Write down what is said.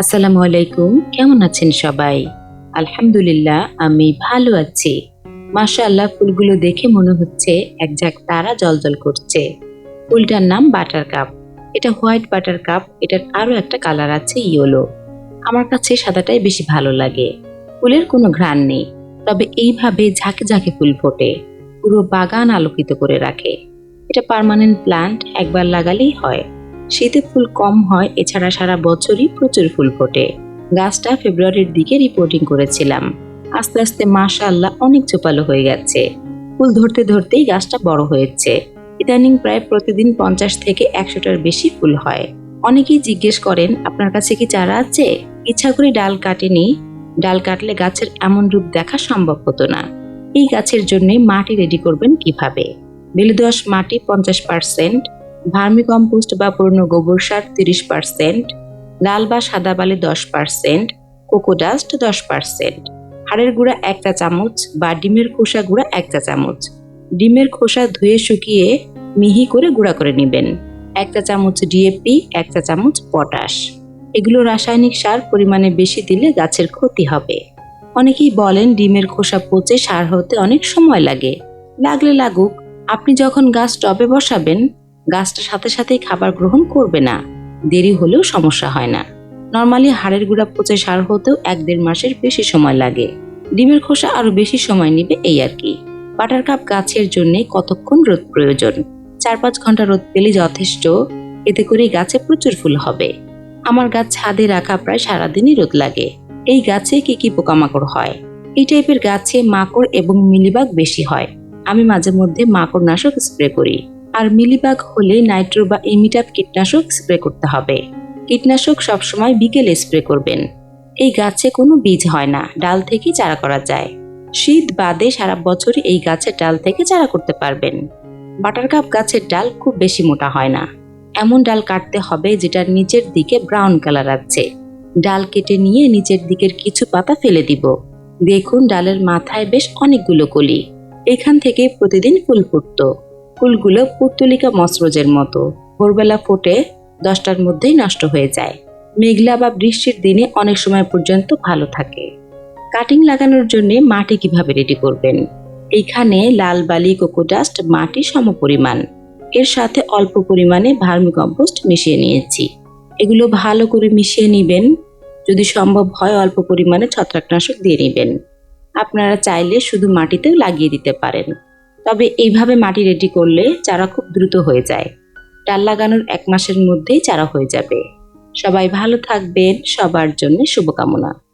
আসসালামু আলাইকুম, কেমন আছেন সবাই? আলহামদুলিল্লাহ, আমি ভালো আছি। মাশাআল্লাহ, ফুলগুলো দেখে মনে হচ্ছে এক ঝাঁক তারা জলজল করছে। ফুলটার নাম বাটার কাপ। এটা হোয়াইট বাটার কাপ, এটার আরও একটা কালার আছে ইয়েলো। আমার কাছে সাদাটাই বেশি ভালো লাগে। ফুলের কোনো ঘ্রাণ নেই, তবে এইভাবে ঝাঁকে ঝাঁকে ফুল ফোটে। পুরো বাগান আলোকিত করে রাখে। এটা পার্মানেন্ট প্লান্ট একবার লাগালেই হয়। শীতে ফুল কম হয়, এছাড়া সারা বছরই প্রচুর ফুল ফোটে। গাছটা ফেব্রুয়ারির দিকে রিপোর্টিং করেছিলাম। আস্তে আস্তে মাশাআল্লাহ অনেক চোপালো হয়ে গেছে। ফুল ধরতে ধরতেই গাছটা বড় হয়েছে। ইদানিং প্রায় প্রতিদিন পঞ্চাশ থেকে একশোটার বেশি ফুল হয়। অনেকেই জিজ্ঞেস করেন, আপনার কাছে কি চারা আছে? ইচ্ছা করে ডাল কাটেনি। ডাল কাটলে গাছের এমন রূপ দেখা সম্ভব হতো না। এই গাছের জন্য মাটি রেডি করবেন কীভাবে? বেলিদোয়াশ মাটি পঞ্চাশ পার্সেন্ট ভার্মি কম্পোস্ট বা পুরনো গোবর সার তিরিশ পার্সেন্ট, লাল বা সাদা বালি দশ পার্সেন্ট কোকোডাস্ট দশ পার্সেন্ট। হাড়ের গুঁড়া এক চা চামচ বা ডিমের খোসা গুঁড়া এক চা চামচ। ডিমের খোসা ধুয়ে শুকিয়ে মিহি করে গুঁড়া করে নেবেন। এক চা চামচ ডিএপি এক চা চামচ পটাশ। এগুলো রাসায়নিক সার পরিমাণে বেশি দিলে গাছের ক্ষতি হবে। অনেকেই বলেন ডিমের খোসা পচে সার হতে অনেক সময় লাগে। লাগলে লাগুক। আপনি যখন গাছ টবে বসাবেন গাছটা সাথে সাথেই খাবার গ্রহণ করবে না। দেরি হলেও সমস্যা হয় না। নর্মালি হাড়ের গুঁড়া পচে সার হতেও এক দেড় মাসের বেশি সময় লাগে। ডিমের খোসা আরও বেশি সময় নেবে এই আর কি। বাটার কাপ গাছের জন্য কতক্ষণ রোদ প্রয়োজন? চার পাঁচ ঘণ্টা রোদ পেলে যথেষ্ট। এতে করে গাছে প্রচুর ফুল হবে। আমার গাছ ছাদে রাখা প্রায় সারাদিনই রোদ লাগে। এই গাছে কি কি পোকামাকড় হয়? এই টাইপের গাছে মাকড় এবং মিলিবাগ বেশি হয়। আমি মাঝে মধ্যে মাকড় নাশক স্প্রে করি। আর মিলিবাগ হলে নাইট্রো বা ইমিটাপ কীটনাশক স্প্রে করতে হবে। কীটনাশক সবসময় বিকেলে স্প্রে করবেন। এই গাছে কোনো বীজ হয় না, ডাল থেকেই চারা করা যায়। শীত বাদে সারা বছরই এই গাছের ডাল থেকে চারা করতে পারবেন। বাটারকাপ গাছের ডাল খুব বেশি মোটা হয় না। এমন ডাল কাটতে হবে যেটার নিচের দিকে ব্রাউন কালার আছে। ডাল কেটে নিয়ে নিচের দিকের কিছু পাতা ফেলে দিব। দেখুন ডালের মাথায় বেশ অনেকগুলো কলি। এখান থেকে প্রতিদিন ফুল ফুটতো। ফুলগুলো পুর্তলিকা মসরোজের মতো। ভোরবেলা ফোটে দশটার মধ্যেই নষ্ট হয়ে যায়। মেঘলা বা বৃষ্টির দিনে অনেক সময় পর্যন্ত ভালো থাকে। কাটিং লাগানোর জন্য মাটি কীভাবে রেডি করবেন? এইখানে লাল বালি কোকোডাস্ট মাটি সমপরিমাণ। এর সাথে অল্প পরিমাণে ভার্মি কম্পোস্ট মিশিয়ে নিয়েছি। এগুলো ভালো করে মিশিয়ে নেবেন। যদি সম্ভব হয় অল্প পরিমাণে ছত্রাকনাশক দিয়ে নেবেন। আপনারা চাইলে শুধু মাটিতেও লাগিয়ে দিতে পারেন। তবে এইভাবে মাটি রেডি করলে চারা খুব দ্রুত হয়ে যায়। ডাল লাগানোর এক মাসের মধ্যেই চারা হয়ে যাবে। সবাই ভালো থাকবেন। সবার জন্য শুভকামনা।